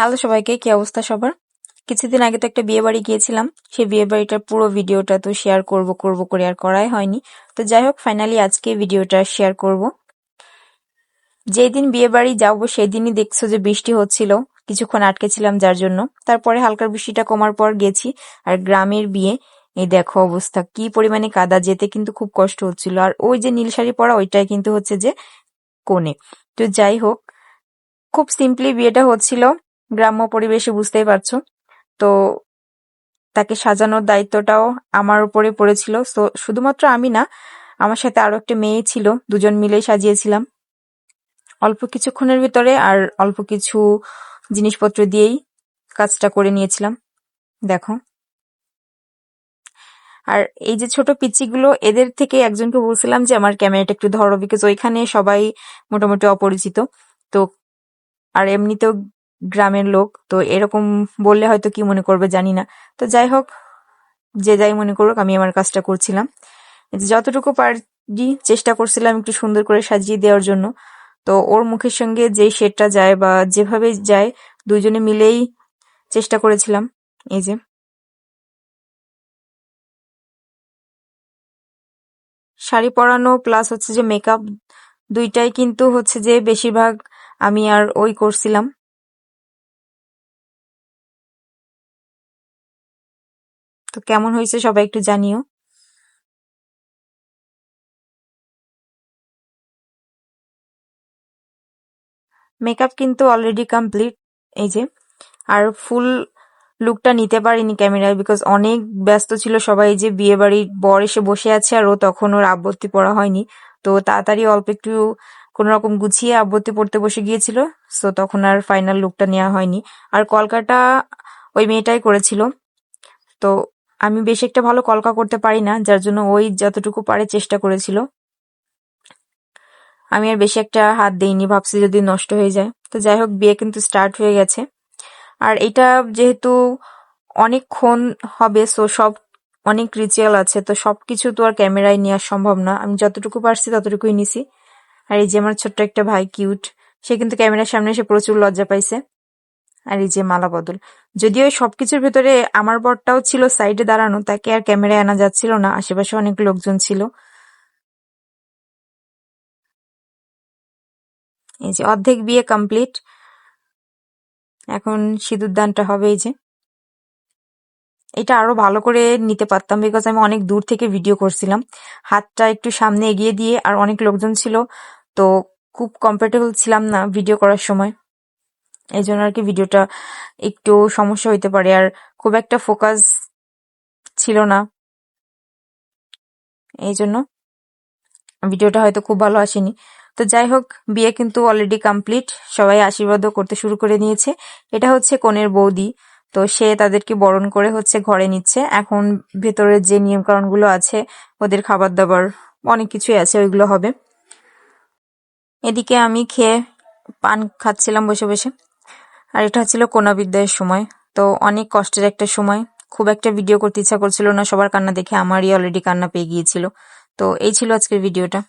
Hello সবাইকে, কি অবস্থা সবার? কিছুদিন আগে তো একটা বিয়ে বাড়ি গিয়েছিলাম, সেই বিয়ে বাড়িটার পুরো ভিডিওটা তো শেয়ার করব করব করে আর করাই হয়নি। তো যাই হোক ফাইনালি আজকে ভিডিওটা শেয়ার করব। যেদিন বিয়ে বাড়ি যাব সেই দিনই দেখছ যে বৃষ্টি হচ্ছিল, কিছুক্ষণ আটকে ছিলাম যার জন্য। তারপরে হালকা বৃষ্টিটা কমার পর গেছি, আর গ্রামের বিয়ে, এই দেখো অবস্থা, কি পরিমাণে কাদা, যেতে কিন্তু খুব কষ্ট হচ্ছিল। আর ওই যে নীল শাড়ি পরা, ওইটাই কিন্তু হচ্ছে যে কোণে। তো যাই হোক, খুব সিম্পলি বিয়েটা হচ্ছিল গ্রাম্য পরিবেশে বুঝতেই পারছ। তো তাকে সাজানোর দায়িত্বটাও আমার উপরে পড়েছিল। তো শুধুমাত্র আমি না, আমার সাথে আরও একটা মেয়ে ছিল, দুজন মিলেই সাজিয়েছিলাম। অল্প কিছুক্ষণের ভিতরে আর অল্প কিছু জিনিসপত্র দিয়েই কাজটা করে নিয়েছিলাম। দেখো। আর এই যে ছোট পিচিগুলো এদের থেকে একজনকে বলছিলাম যে, আমার ক্যামেরাটা একটু ধরো বিকজ ওইখানে সবাই মোটামুটি অপরিচিত। তো আর এমনিতেও গ্রামের লোক। তো এরকম বললে হয়তো কি মনে করবে জানি না। তো যাই হোক, যে যাই মনে করুক, আমি আমার কাজটা করছিলাম। যতটুকু পারি চেষ্টা করছিলাম একটু সুন্দর করে সাজিয়ে দেওয়ার জন্য। তো ওর মুখের সঙ্গে যে শেডটা যায় বা যেভাবে যায় দুজনে মিলেই চেষ্টা করেছিলাম। এই যে। শাড়ি পরানো প্লাস হচ্ছে যে মেকআপ দুইটাই কিন্তু হচ্ছে যে বেশিরভাগ আমি আর ওই করছিলাম। তো কেমন হয়েছে সবাই একটু জানিও। মেকআপ কিন্তু অলরেডি কমপ্লিট এই যে, আর ফুল লুকটা নিতে পারিনি ক্যামেরায় বিকজ অনেক ব্যস্ত ছিল সবাই যে বিয়ে বাড়ির বর এসে বসে আছে আর ও তখন ওর আবত্তি পড়া হয়নি। তো তাড়াতাড়ি অল্প একটু কোন রকম গুছিয়ে আবত্তি পড়তে বসে গিয়েছিল সো তখন আর ফাইনাল লুকটা নেওয়া হয়নি। আর কলকাটা ওই মেয়েটাই করেছিল, তো আমি বেশ একটা ভালো কলকা করতে পারি না, যার জন্য ওই যতটুকু পারে চেষ্টা করেছিল। আমি আর বেশি একটা হাত দিইনি, ভাবছি যদি নষ্ট হয়ে যায়। তো যাই হোক, বিয়ে কিন্তু স্টার্ট হয়ে গেছে। আর এটা যেহেতু অনেকক্ষণ হবে সো সব অনেক রিচুয়াল আছে, তো সব কিছু তো আর ক্যামেরায় নেওয়া সম্ভব না। আমি যতটুকু পারছি ততটুকুই নিছি। আর এই যে আমার ছোট্ট একটা ভাই কিউট সে কিন্তু ক্যামেরার সামনে এসে প্রচুর লজ্জা পাইছে। আর এই যে মালা বদল। যদিও সবকিছুর ভেতরে আমার বরটাও ছিল সাইডে দাঁড়ানো, তাকে আর ক্যামেরায় আনা যাচ্ছিল না, আশেপাশে অনেক লোকজন ছিল। এই যে অর্ধেক বিয়ে কমপ্লিট এখন সিঁদুর দানটা হবে এই যে। এটা আরও ভালো করে নিতে পারতাম বিকজ আমি অনেক দূর থেকে ভিডিও করছিলাম। হাতটা একটু সামনে এগিয়ে দিয়ে আর অনেক লোকজন ছিল, তো খুব কমফোর্টেবল ছিলাম না ভিডিও করার সময়। এই জন্য আর কি ভিডিওটা একটু সমস্যা হইতে পারে, আর খুব একটা ফোকাস ছিল না। এই জন্য ভিডিওটা হয়তো খুব ভালো আসেনি। তো যাই হোক, বিয়ে কিন্তু অলরেডি কমপ্লিট সবাই আশীর্বাদও করতে শুরু করে নিয়েছে। এটা হচ্ছে কনের বৌদি, তো সে তাদেরকে বরণ করে হচ্ছে ঘরে নিচ্ছে। এখন ভেতরের যে নিয়মকানুনগুলো আছে, ওদের খাবার দাবার অনেক কিছুই আছে, ওইগুলো হবে। এদিকে আমি খেয়ে পান খাচ্ছিলাম বসে বসে। আর এটা হচ্ছিল কোনাবিদ্যায়ের সময়। তো অনেক কষ্টের একটা সময়। খুব একটা ভিডিও করতে ইচ্ছা করছিল না। সবার কান্না দেখে আমারই অলরেডি কান্না পেয়ে গিয়েছিল। তো এই ছিল আজকের ভিডিওটা